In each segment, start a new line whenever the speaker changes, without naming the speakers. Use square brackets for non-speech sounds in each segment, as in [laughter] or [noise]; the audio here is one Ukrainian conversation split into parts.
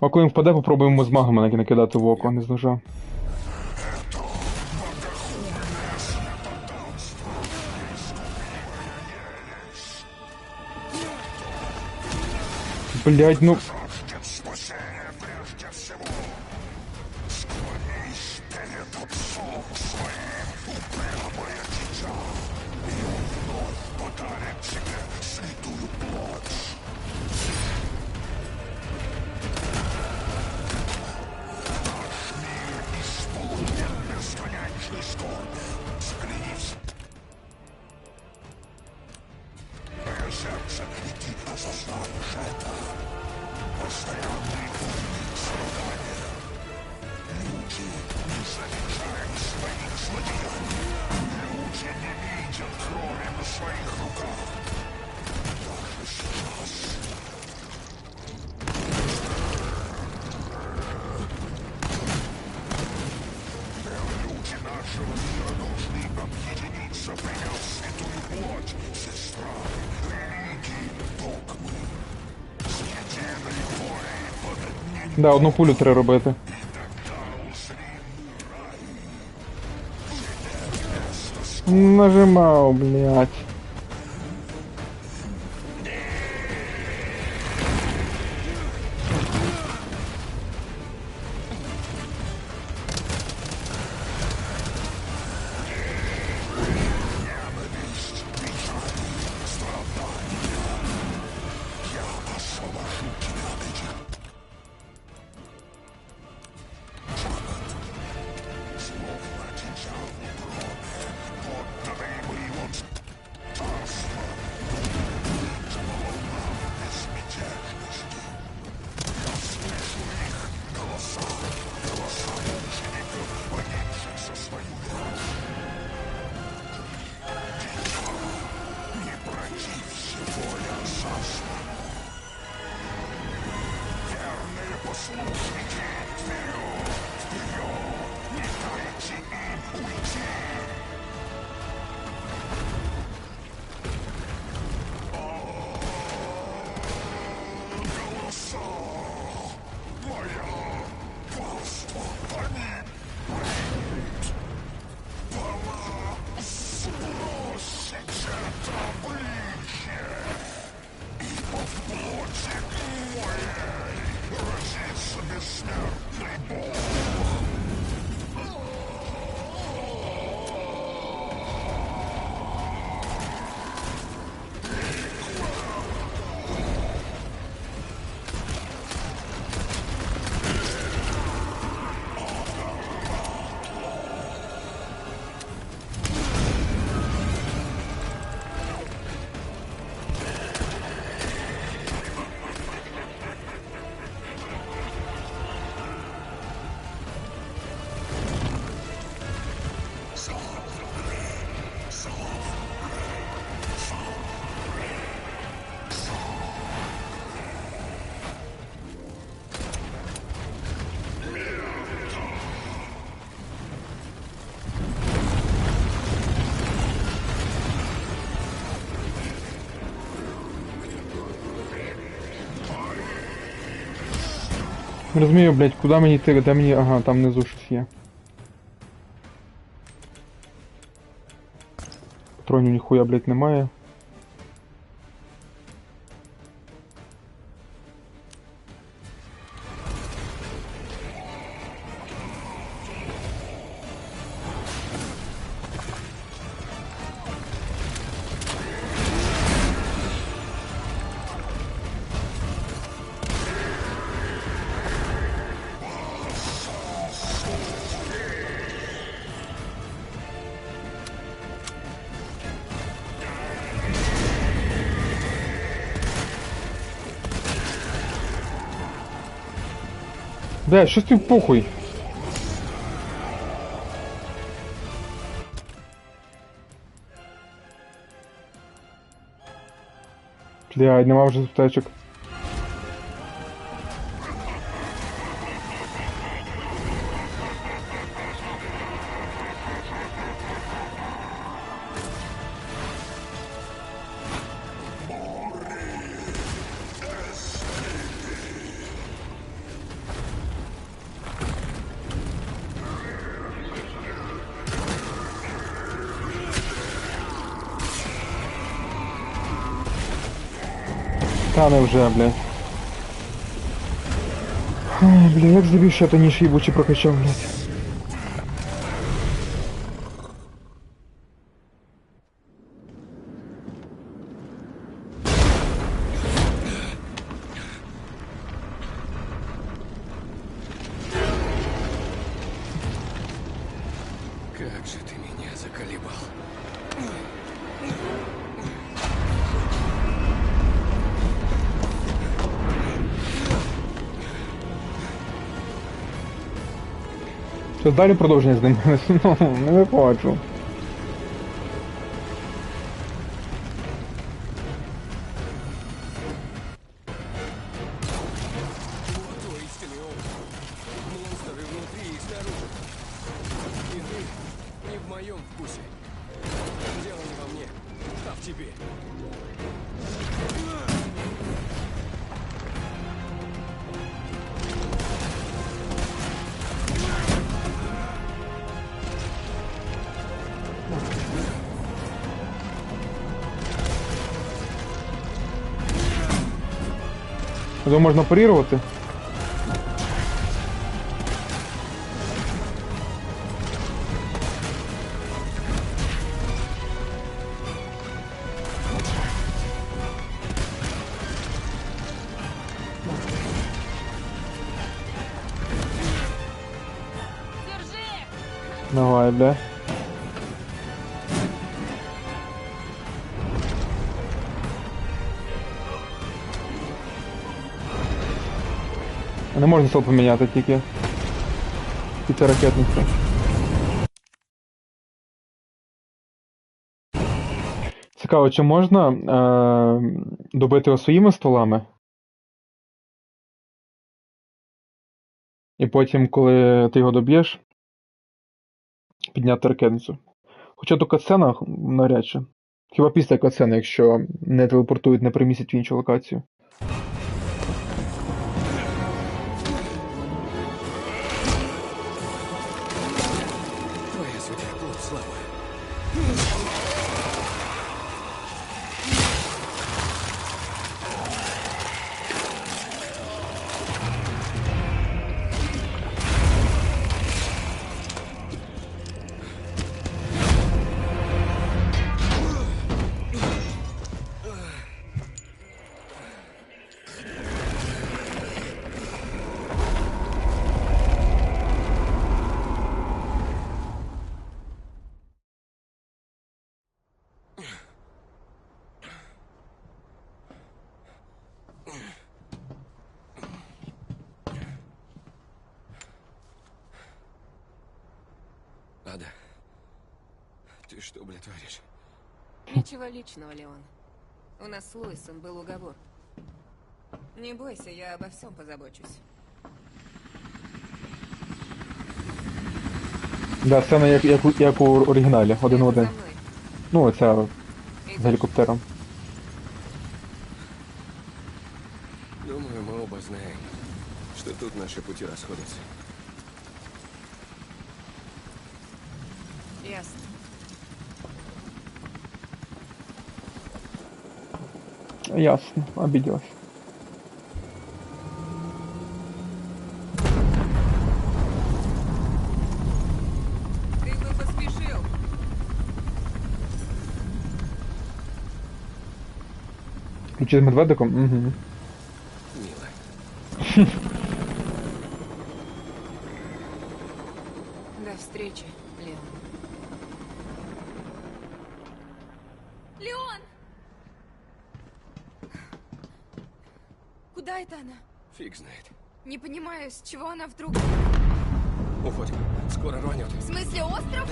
А коли він впаде, попробуємо з магами накидати в око, не з ножа. Блять, ну. destruction. Да, одну пулю треба робити. Нажимав, блядь. Не розумію, блядь, куди мені йти, де мені. Ага, там внизу щось є. Патронів ніхуя, блядь, немає. Да, что ты похуй? Бля, одного уже тачек.
Та не вже, блядь. Бля, як забив то ніж їбучий прокачав, блядь. Щось далі продовження з ним. [laughs] Ну, не
бачу. Дело не во мне, а в тебе.
Його можна парірувати. Давай, бля. Не можна стол поміняти тільки. Тільки ракетниця. Цікаво, чи можна е- добити його своїми стволами? І потім, коли ти його доб'єш, підняти ракетницю. Хоча до катсцена навряд чи. Хіба після катсцени, якщо не телепортують, не примістять в іншу локацію.
ты что, блядь, творишь?
Ничего личного, Леон. У нас с Луисом был уговор. Не бойся, я обо всем позабочусь.
Да, сцена як, як, у- як у оригіналі, один в
Иди
один.
за мной.
Ну, оця з
Идёшь?
гелікоптером.
Думаю, мы оба знаем, что тут наши пути расходятся.
Ясно.
Ясно, обиделась.
Ты бы поспешил.
Ключі з медведиком? Угу.
Мило. [laughs]
До встречи,
Фиг знает.
Не понимаю, с чего она вдруг...
Уходим. Скоро рванет.
В смысле, остров?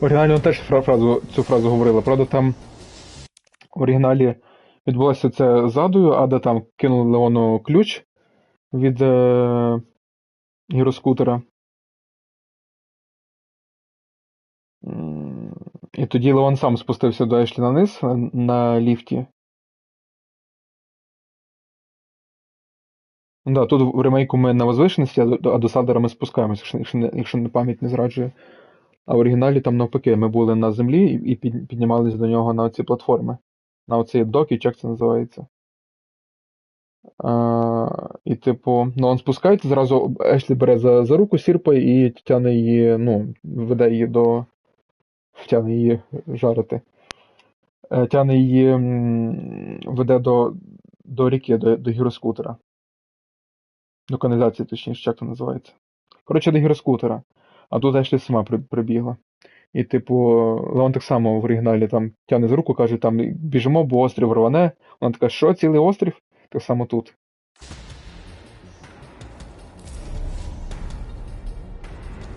В оригіналі вона теж фразу, цю фразу говорила. Правда, там в оригіналі відбулося це задою, Ада там кинула Леону ключ від е- гіроскутера. І тоді Леон сам спустився до Ешлі на низ на- на ліфті. Да, тут в ремейку ми на возвишеності, а до, а Садера ми спускаємося, якщо, якщо, не, пам'ять не зраджує. А в оригіналі там навпаки, ми були на землі і і під, піднімались до нього на ці платформи. На оцей док, і як це називається. А, і, типу, ну, он спускається, зразу Ешлі бере за, за руку, сірпає і тягне її, ну, веде її до. Тягне її жарити. Е, Тягне її, веде до, до ріки, до, до гіроскутера. До каналізації, точніше, як це називається. Коротше, до гіроскутера. А тут Ешлі сама прибігла. І, типу, Леон так само в оригіналі там тягне за руку, каже, там біжимо, бо острів рване. Вона така, що, цілий острів? Так само тут.